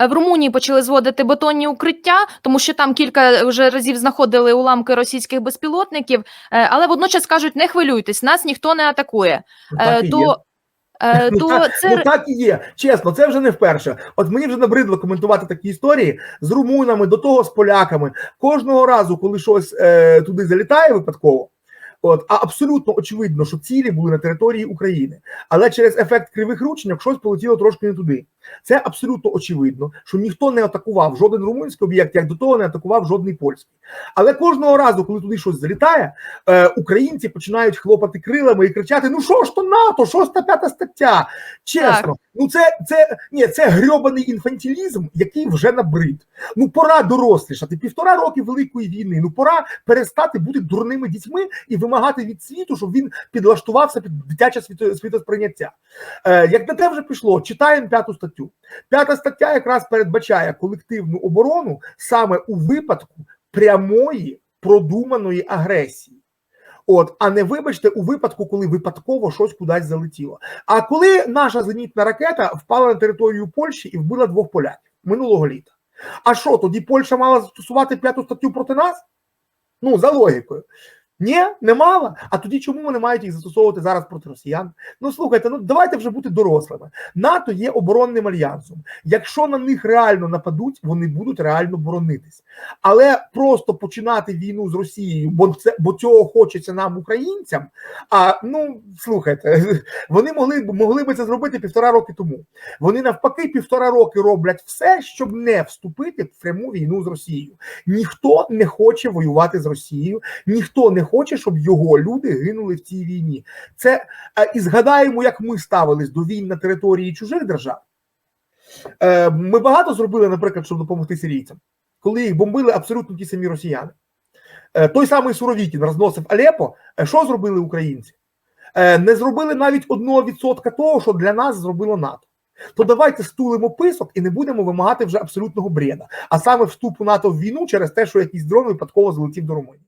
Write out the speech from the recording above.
е, в Румунії почали зводити бетонні укриття, тому що там кілька вже разів знаходили уламки російських безпілотників. Е, Але водночас кажуть, не хвилюйтесь, нас ніхто не атакує. Ну, Е, так і є. То, Ну, то так, це ну так і є. Чесно, це вже не вперше. От мені вже набридло коментувати такі історії з румунами, до того з поляками. Кожного разу, коли щось е, туди залітає випадково. От, а абсолютно очевидно, що цілі були на території України, але через ефект кривих рученьок щось полетіло трошки не туди. Це абсолютно очевидно, що ніхто не атакував жоден румунський об'єкт, як до того не атакував жодний польський. Але кожного разу, коли туди щось залітає, е, українці починають хлопати крилами і кричати: Ну що ж то НАТО, шоста п'ята стаття? Чесно, ну це це ні, це грьобаний інфантилізм, який вже набрид. Ну пора дорослішати. Півтора роки великої війни. Ну пора перестати бути дурними дітьми і вимагати від світу, щоб він підлаштувався під дитяче світо, світосприйняття. Е, як на те вже пішло, читаємо п'яту статтю. П'ята стаття якраз передбачає колективну оборону саме у випадку прямої продуманої агресії. От, а не вибачте, у випадку, коли випадково щось кудись залетіло. А коли наша зенітна ракета впала на територію Польщі і вбила двох поляків минулого літа. А що тоді Польща мала застосувати п'яту статтю проти нас? Ну, за логікою. Ні, не мала. А тоді чому вони мають їх застосовувати зараз проти росіян? Ну слухайте, ну давайте вже бути дорослими. НАТО є оборонним альянсом. Якщо на них реально нападуть, вони будуть реально боронитись. Але просто починати війну з Росією, бо це бо цього хочеться нам, українцям. А ну слухайте, вони могли б могли би це зробити півтора роки тому. Вони навпаки півтора роки роблять все, щоб не вступити в пряму війну з Росією. Ніхто не хоче воювати з Росією, ніхто не хоче, щоб його люди гинули в цій війні. Це е, і згадаємо, як ми ставились до війн на території чужих держав. Е, Ми багато зробили, наприклад, щоб допомогти сирійцям, коли їх бомбили абсолютно ті самі росіяни. Е, Той самий Суровікін розносив Алепо. Що зробили українці? Не зробили навіть одного відсотка того, що для нас зробило НАТО. То давайте стулимо писок і не будемо вимагати вже абсолютного бреда, а саме вступу НАТО в війну через те, що якийсь дрон випадково залетів до Румунії.